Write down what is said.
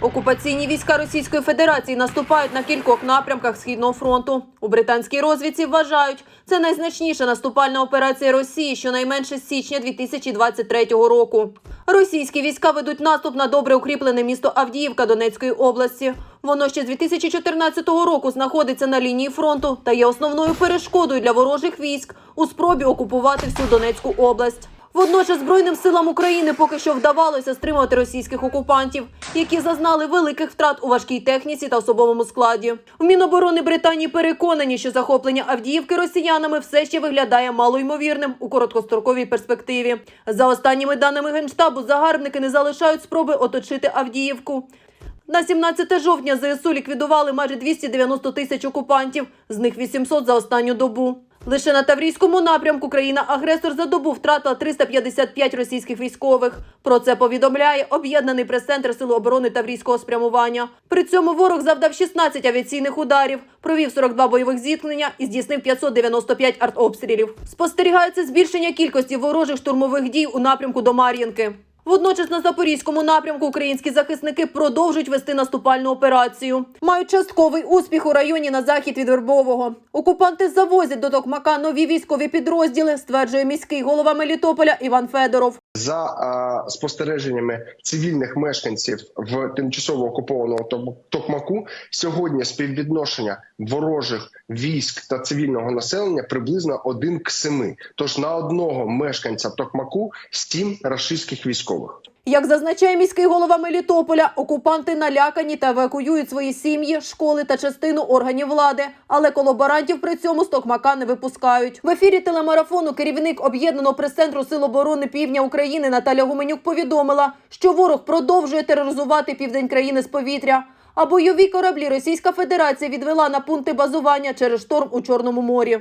Окупаційні війська Російської Федерації наступають на кількох напрямках східного фронту. У британській розвідці вважають, це найзначніша наступальна операція Росії щонайменше з січня 2023 року. Російські війська ведуть наступ на добре укріплене місто Авдіївка Донецької області. Воно ще з 2014 року знаходиться на лінії фронту та є основною перешкодою для ворожих військ у спробі окупувати всю Донецьку область. Водночас Збройним силам України поки що вдавалося стримувати російських окупантів, які зазнали великих втрат у важкій техніці та особовому складі. В Міноборони Британії переконані, що захоплення Авдіївки росіянами все ще виглядає малоймовірним у короткостроковій перспективі. За останніми даними генштабу, загарбники не залишають спроби оточити Авдіївку. На 17 жовтня ЗСУ ліквідували майже 290 тисяч окупантів, з них 800 за останню добу. Лише на Таврійському напрямку країна-агресор за добу втратила 355 російських військових. Про це повідомляє об'єднаний прес-центр Сил оборони Таврійського спрямування. При цьому ворог завдав 16 авіаційних ударів, провів 42 бойових зіткнення і здійснив 595 артобстрілів. Спостерігається збільшення кількості ворожих штурмових дій у напрямку до Мар'їнки. Водночас на запорізькому напрямку українські захисники продовжують вести наступальну операцію. Мають частковий успіх у районі на захід від Вербового. Окупанти завозять до Токмака нові військові підрозділи, стверджує міський голова Мелітополя Іван Федоров. За а, спостереженнями цивільних мешканців в тимчасово окупованого Токмаку сьогодні співвідношення ворожих військ та цивільного населення приблизно 1 к 7. Тож на одного мешканця Токмаку 7 рашистських військових. Як зазначає міський голова Мелітополя, окупанти налякані та евакуюють свої сім'ї, школи та частину органів влади, але колаборантів при цьому з Токмака не випускають. В ефірі телемарафону керівник об'єднаного прес-центру Сил оборони Півдня України Наталя Гуменюк повідомила, що ворог продовжує тероризувати південь країни з повітря. А бойові кораблі Російська Федерація відвела на пункти базування через шторм у Чорному морі.